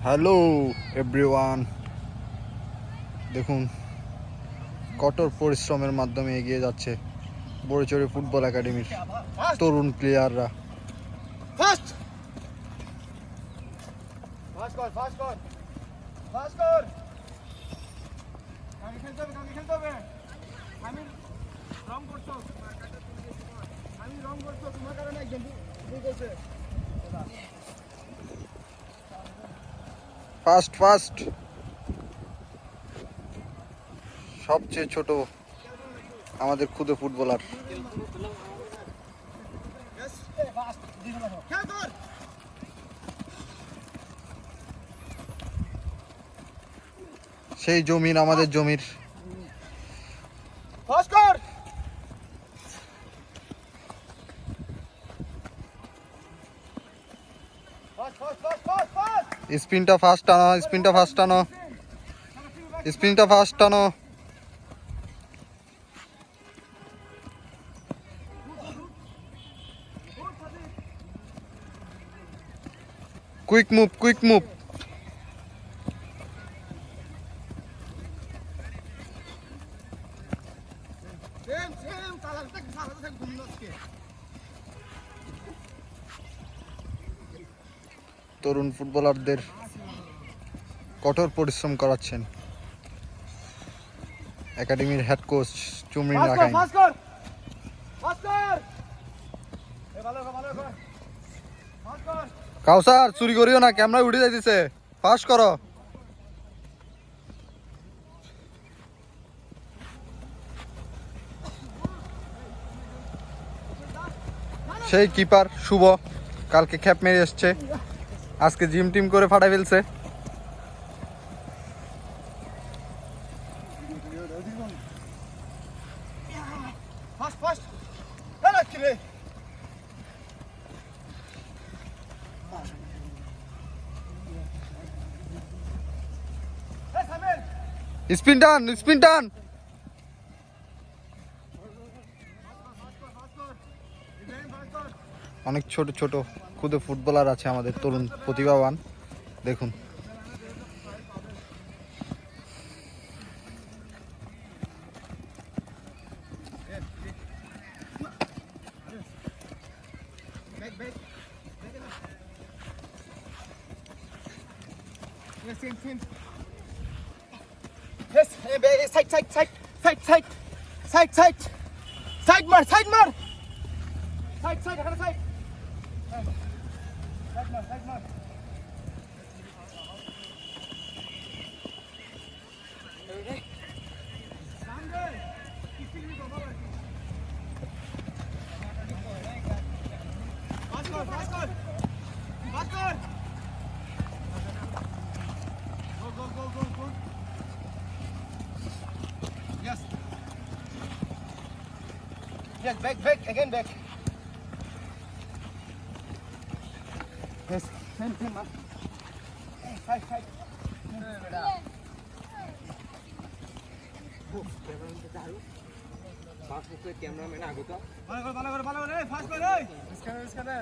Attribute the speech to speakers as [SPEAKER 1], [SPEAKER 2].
[SPEAKER 1] Hello everyone দেখুন কঠোর পরিশ্রমের মাধ্যমে এগিয়ে যাচ্ছে বড়চড়ি ফুটবল একাডেমির তরুণ প্লেয়াররা ফার্স্ট ফার্স্ট সবচেয়ে ছোট আমাদের খুদে ফুটবলার। সেই জমির আমাদের জমির
[SPEAKER 2] ফাস্ট কর fast fast fast fast fast
[SPEAKER 1] স্পিনটা fast টানো স্পিনটা ফাস্ট টানো স্পিনটা ফাস্ট টানো quick move quick move
[SPEAKER 2] same same থাক ঘুমিয়ে আজকে
[SPEAKER 1] তরুণ ফুটবলারদের কঠোর পরিশ্রম করাচ্ছেন। একাডেমির হেড কোচ চুমরিন রাখাইন
[SPEAKER 2] কর
[SPEAKER 1] কাউসার চুরি করিও না ক্যামেরা উঠে যাইতেছে। পাস করো। সেই কিপার শুভ কালকে খ্যাপ মেরে এসছে। আজকে জিম টিম করে ফাটা ফেলছে। স্পিন টান স্পিন টান। অনেক ছোট ছোট খুদে ফুটবলার আছে আমাদের তরুণ প্রতিভাবান দেখুন
[SPEAKER 2] side, side, side, side, side, side, side, side মার, side মার, side, side, এখানে Kaçma, kaçma. Öyle. Sen de. Gitsin bir baba. Baskol, baskol. Baskol. Go, go, go, go, go. Yes. Yes, back, back, again back.
[SPEAKER 3] Cameraman আগত
[SPEAKER 2] ভালো করে ভালো করে ভালো করে ফাস্ট করে